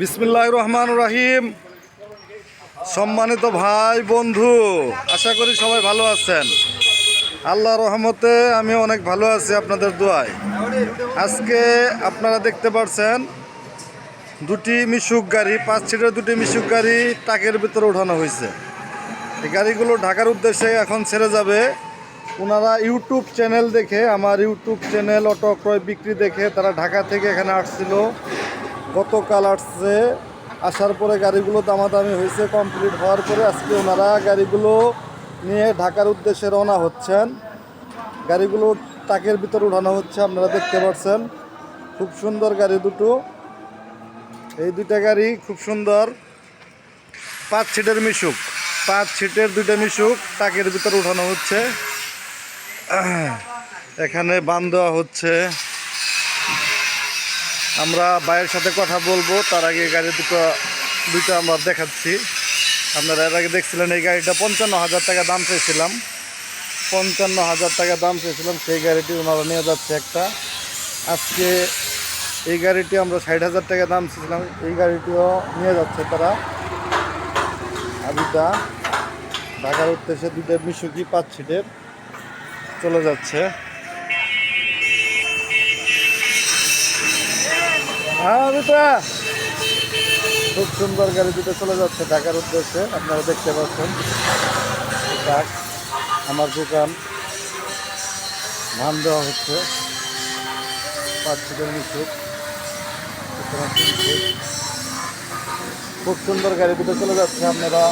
বিসমিল্লাহ রহমান রাহিম। সম্মানিত ভাই, বন্ধু, আশা করি সবাই ভালো আছেন। আল্লাহ রহমতে আমি অনেক ভালো আছি আপনাদের দোয়ায়। আজকে আপনারা দেখতে পাচ্ছেন দুটি মিশুক গাড়ি, পাঁচ সিটের দুটি মিশুক গাড়ি টাকের ভিতরে ওঠানো হয়েছে। এই গাড়িগুলো ঢাকার উদ্দেশ্যে এখন ছেড়ে যাবে। ওনারা ইউটিউব চ্যানেল দেখে, আমার ইউটিউব চ্যানেল অটো ক্রয় বিক্রি দেখে তারা ঢাকা থেকে এখানে আসছিল। গতকাল আসছে। আসার পরে গাড়িগুলো দামাদামি হয়েছে কমপ্লিট হওয়ার পরে আজকে ওনারা গাড়িগুলো নিয়ে ঢাকার উদ্দেশ্যে রওনা হচ্ছেন। গাড়িগুলো টাকের ভিতর উঠানো হচ্ছে, আপনারা দেখতে পাচ্ছেন। খুব সুন্দর গাড়ি দুটো। এই দুইটা গাড়ি খুব সুন্দর। পাঁচ সিটের মিশুক। পাঁচ সিটের দুইটা মিশুক টাকের ভিতর উঠানো হচ্ছে। এখানে বান দেওয়া হচ্ছে। আমরা ভাইয়ের সাথে কথা বলব। তার আগে গাড়ি দুটো দুইটা আমরা দেখাচ্ছি। আপনারা এর আগে দেখছিলেন, এই গাড়িটা পঞ্চান্ন হাজার টাকা দাম চেয়েছিলাম। পঞ্চান্ন হাজার টাকা দাম চেয়েছিলাম, সেই গাড়িটি ওনারা নিয়ে যাচ্ছে একটা। আজকে এই গাড়িটি আমরা ষাট হাজার টাকা দাম চেয়েছিলাম, এই গাড়িটিও নিয়ে যাচ্ছে তারা। আর দুটা ঢাকার উদ্দেশ্যে দুইটা মিশুকি পাঁচ সিটের চলে যাচ্ছে। হ্যাঁ খুব সুন্দর গাড়ি দুটো চলে যাচ্ছে ঢাকার উদ্দেশ্যে, আপনারা দেখতে পাচ্ছেন। আমার দোকান ধান দেওয়া হচ্ছে। পাঁচ। খুব সুন্দর গাড়ি দুটো চলে যাচ্ছে আপনারা।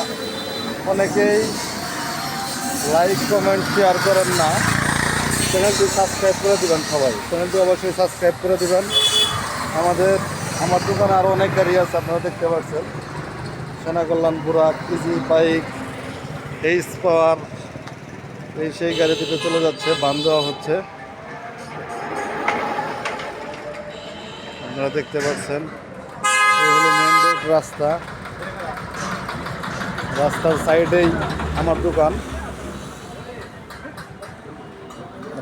অনেকেই লাইক, কমেন্ট, শেয়ার করেন না। চ্যানেলটি সাবস্ক্রাইব করে দিবেন সবাই। চ্যানেলটি অবশ্যই সাবস্ক্রাইব করে দিবেন। আমাদের, আমার দোকানে আরও অনেক গাড়ি আছে, আপনারা দেখতে পাচ্ছেন সেনা কল্যাণ বুরাক, ইজি বাইক এইস পাওয়ার, এই সেই গাড়ি দুটো চলে যাচ্ছে বান দেওয়া হচ্ছে। আপনারা দেখতে পাচ্ছেন মেন রোড রাস্তা। রাস্তার সাইডেই আমার দোকান।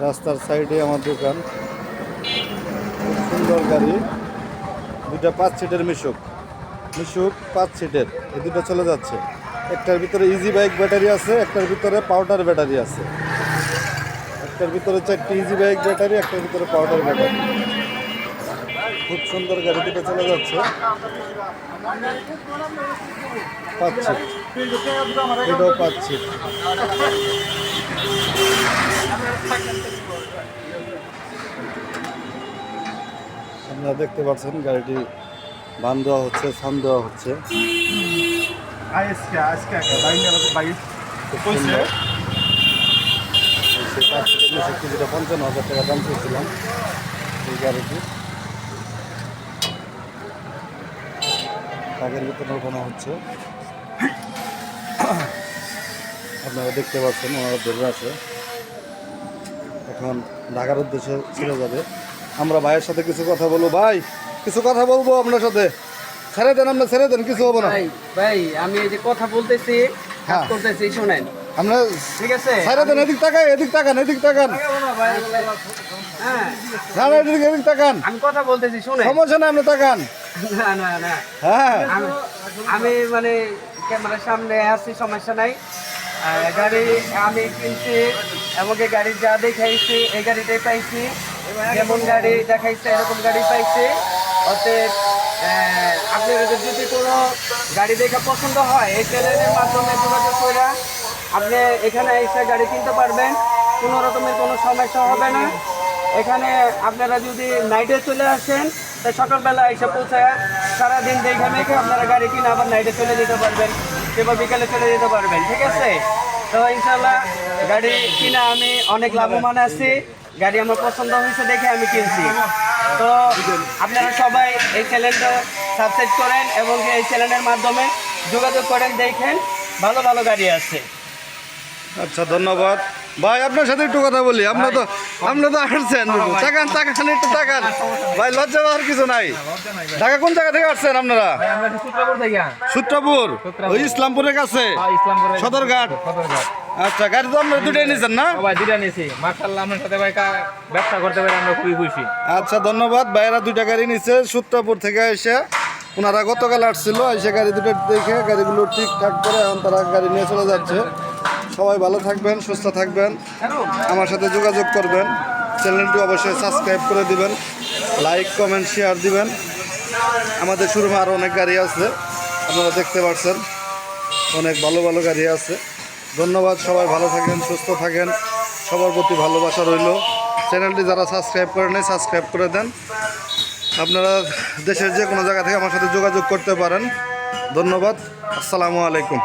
রাস্তার সাইডে আমার দোকান। খুব সুন্দর গাড়ি। দুটা পাঁচ সিটের মিশুক। মিশুক, পাঁচ সিটের। এই দুটো চলে যাচ্ছে। একটার ভিতরে ইজি বাইক ব্যাটারি আছে, একটার ভিতরে পাউডার ব্যাটারি আছে। একটার ভিতরে চারটি ইজি বাইক ব্যাটারি একটার ভিতরে পাউডার ব্যাটারি খুব সুন্দর গাড়ি দুটো চলে যাচ্ছে। পাঁচ সিট। এটাও পাঁচ আপনারা দেখতে পাচ্ছেন গাড়িটি বান দেওয়া হচ্ছে সান দেওয়া হচ্ছে। কিছুটা পঞ্চান্ন হাজার টাকা দাম চেয়েছিলাম এই গাড়িটি। ভিতরে ওঠানো হচ্ছে। আপনারা দেখতে পাচ্ছেন ওনারা ধরে আছে। এখন ঢাকার উদ্দেশ্যে ছেড়ে যাবে। আমরা ভাইয়ের সাথে কিছু কথা বলব। ভাই কিছু কথা বলব আপনার সাথে? ছেড়ে দেন আমরা ছেড়ে দেন কিছু হব না। ভাই ভাই আমি এই যে কথা বলতেছি কাজ হ্যাঁ। করতেছি শোনেন। আমরা ঠিক আছে? ছেড়ে দেন এদিক তাকান এদিক তাকান এদিক তাকান। হ্যাঁ। না না এদিক এদিক তাকান। আমি কথা বলতেছি শুনেন। সমস্যা না আপনি তাকান। না না না। হ্যাঁ। আমি আমি মানে ক্যামেরার সামনে আসছি সমস্যা নাই। আর গাড়ি আমি কিনছি এমনকি গাড়ি যা দেখাইছি এই গাড়িটাই পাইছি। যেমন গাড়ি দেখাইছে, এরকম গাড়ি পাইছি। অতএব আপনাদের যদি কোনো গাড়ি দেখা পছন্দ হয়, এই চ্যানেলের মাধ্যমে যোগাযোগ করে আপনি এখানে এসে গাড়ি কিনতে পারবেন। কোনো রকমের কোনো সমস্যা হবে না। এখানে আপনারা যদি নাইটে চলে আসেন, তো সকালবেলা এসে পৌঁছায়, সারাদিন দেখে মেখে আপনারা গাড়ি কিনে আবার নাইটে চলে যেতে পারবেন, কিংবা বিকালে চলে যেতে পারবেন, ঠিক আছে? তো ইনশাল্লাহ গাড়ি কিনা আমি অনেক লাভবান আছি। গাড়ি আমার পছন্দ হয়েছে দেখে আমি কিনছি। তো আপনারা সবাই এই চ্যানেলটা সাবস্ক্রাইব করেন এবং এই চ্যানেলের মাধ্যমে যোগাযোগ করেন, দেখেন ভালো ভালো গাড়ি আছে। আচ্ছা ধন্যবাদ। ভাই, আপনার সাথে একটু কথা বলি। আপনার তো আপনি তো আসছেন। তাকান তাকান একটু তাকান। ভাই লজ্জা পাওয়ার কিছু নাই। ঢাকা কোন জায়গা থেকে আসছেন আপনারা? আমরা সূত্রাপুর ওই ইসলামপুরের কাছে? সদরঘাট? আচ্ছা গাড়ি তো আপনারা দুটাই নিয়েছেন না? ভাই দুইটা নিয়েছি মার্শাল্লাহ আপনার সাথে ভাই ব্যবসা করতে পারে আমরা খুবই খুশি। আচ্ছা ধন্যবাদ। ভাইয়েরা দুইটা গাড়ি নিচ্ছে সূত্রপুর থেকে এসে। ওনারা গতকাল আসছিল এসে গাড়ি দুটো দেখে গাড়িগুলো ঠিকঠাক করে এখন তারা গাড়ি নিয়ে চলে যাচ্ছে। সবাই ভালো থাকবেন, সুস্থ থাকবেন। আমার সাথে যোগাযোগ করবেন। চ্যানেলটি অবশ্যই সাবস্ক্রাইব করে দিবেন, লাইক, কমেন্ট, শেয়ার দিবেন। আমাদের শোরুমে আরও অনেক গাড়ি আছে, আপনারা দেখতে পাচ্ছেন অনেক ভালো ভালো গাড়ি আছে। ধন্যবাদ, সবাই ভালো থাকেন, সুস্থ থাকেন। সবার প্রতি ভালোবাসা রইল। চ্যানেলটি যারা সাবস্ক্রাইব করে নেই, সাবস্ক্রাইব করে দেন। আপনারা দেশের যে কোনো জায়গা থেকে আমার সাথে যোগাযোগ করতে পারেন। ধন্যবাদ, আসসালামু আলাইকুম।